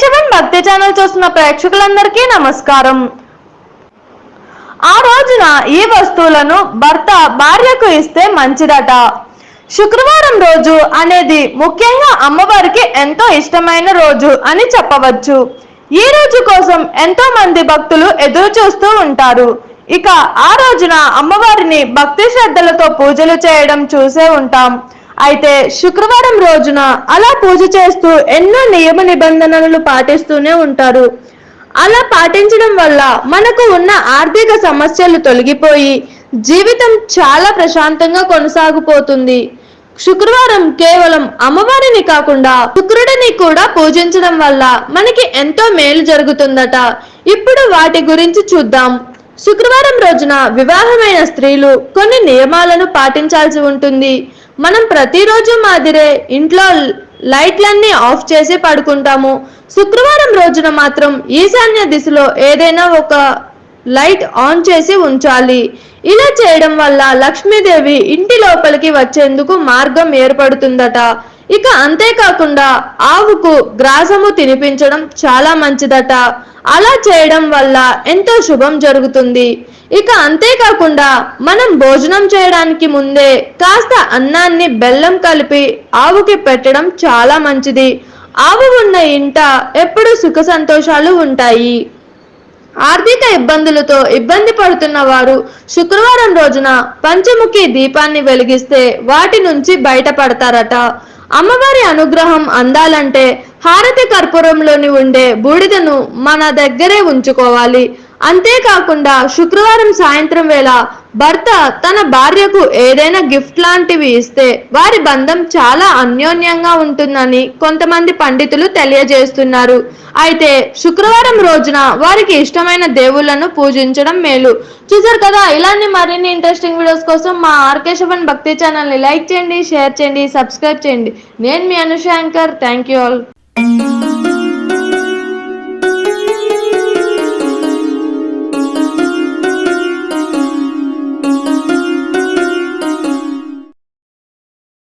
Channel చూస్తున్న ప్రేక్షకులందరికీ నమస్కారం. ఆ రోజున ఈ వస్తువులను భర్త భార్యకు ఇస్తే మంచిదట. శుక్రవారం రోజు అనేది ముఖ్యంగా అమ్మవారికి ఎంతో ఇష్టమైన రోజు అని చెప్పవచ్చు. ఈ రోజు కోసం ఎంతో మంది భక్తులు ఎదురు చూస్తూ ఉంటారు. ఇక ఆ రోజున అమ్మవారిని భక్తి శ్రద్ధలతో పూజలు చేయడం చూసే ఉంటాం. అయితే శుక్రవారం రోజున అలా పూజ చేస్తూ ఎన్నో నియమ నిబంధనలు పాటిస్తూనే ఉంటారు. అలా పాటించడం వల్ల మనకు ఉన్న ఆర్థిక సమస్యలు తొలగిపోయి జీవితం చాలా ప్రశాంతంగా కొనసాగిపోతుంది. శుక్రవారం కేవలం అమ్మవారిని కాకుండా శుక్రుడిని కూడా పూజించడం వల్ల మనకి ఎంతో మేలు జరుగుతుందట. ఇప్పుడు వాటి గురించి చూద్దాం. శుక్రవారం రోజున వివాహమైన స్త్రీలు కొన్ని నియమాలను పాటించాల్సి ఉంటుంది. మనం ప్రతిరోజు మాదిరే ఇంట్లో లైట్లన్నీ ఆఫ్ చేసి పడుకుంటాము. శుక్రవారం రోజున మాత్రం ఈశాన్య దిశలో ఏదైనా ఒక లైట్ ఆన్ చేసి ఉంచాలి. ఇలా చేయడం వల్ల లక్ష్మీదేవి ఇంటి లోపలికి వచ్చేందుకు మార్గం ఏర్పడుతుందట. ఇక అంతేకాకుండా ఆవుకు గ్రాసము తినిపించడం చాలా మంచిదట. అలా చేయడం వల్ల ఎంతో శుభం జరుగుతుంది. ఇక అంతేకాకుండా మనం భోజనం చేయడానికి ముందే కాస్త అన్నాన్ని బెల్లం కలిపి ఆవుకి పెట్టడం చాలా మంచిది. ఆవు ఉన్న ఇంట ఎప్పుడు సుఖ సంతోషాలు ఉంటాయి. ఆర్థిక ఇబ్బందులతో ఇబ్బంది పడుతున్న వారు శుక్రవారం రోజున పంచముఖి దీపాన్ని వెలిగిస్తే వాటి నుంచి బయటపడతారట. అమ్మవారి అనుగ్రహం అందాలంటే హారతి కర్పూరంలోని ఉండే బూడిదను మన దగ్గరే ఉంచుకోవాలి. అంతేకాకుండా శుక్రవారం సాయంత్రం వేళ భర్త తన భార్యకు ఏదైనా గిఫ్ట్ లాంటివి ఇస్తే వారి బంధం చాలా అన్యోన్యంగా ఉంటుందని కొంతమంది పండితులు తెలియజేస్తున్నారు. అయితే శుక్రవారం రోజున వారికి ఇష్టమైన దేవుళ్ళను పూజించడం మేలు. చూసారు కదా ఇలాంటి మరిన్ని ఇంట్రెస్టింగ్ వీడియోస్ కోసం మా ఆర్కేశవన్ భక్తి ఛానల్ని లైక్ చేయండి షేర్ చేయండి సబ్స్క్రైబ్ చేయండి. నేను మీ Anusha anchor. Thank you all.